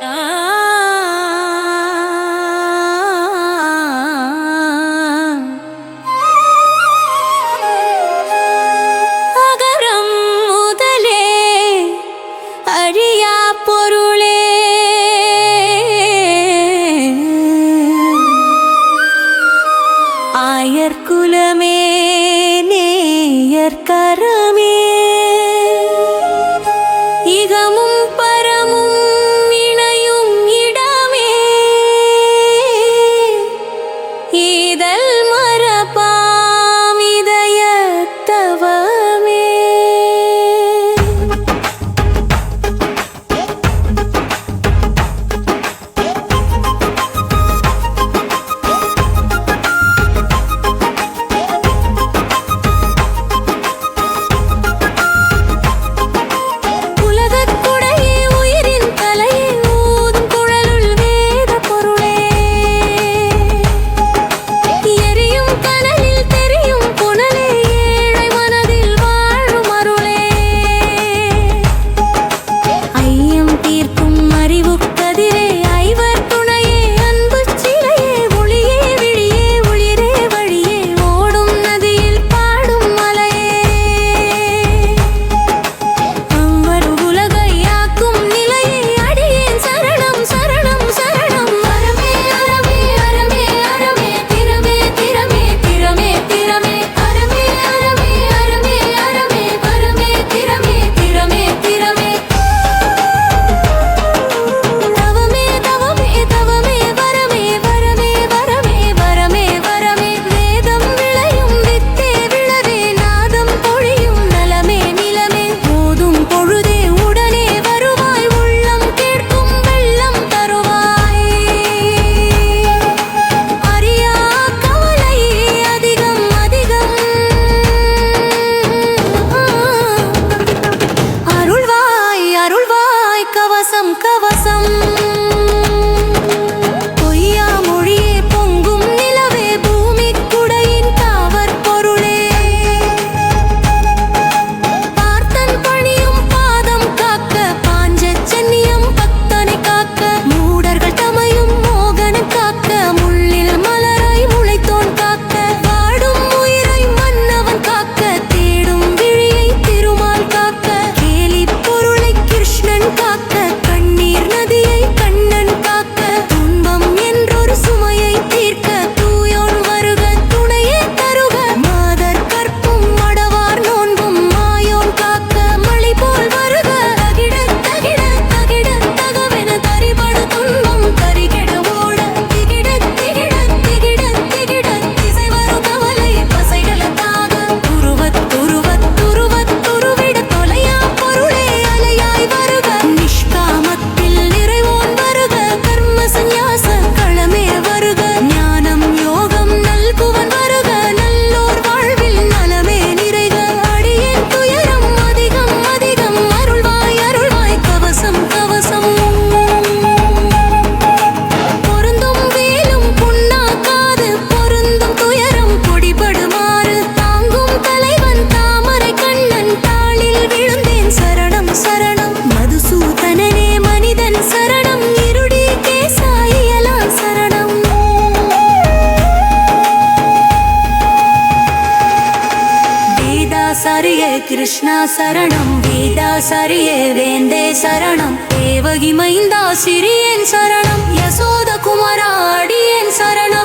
Uh. Krishna சரணம் வேதா சரியே வேந்தே சரணம் தேவகி மைந்தா சிறியன் சரணம் யசோத குமரா சரணம்.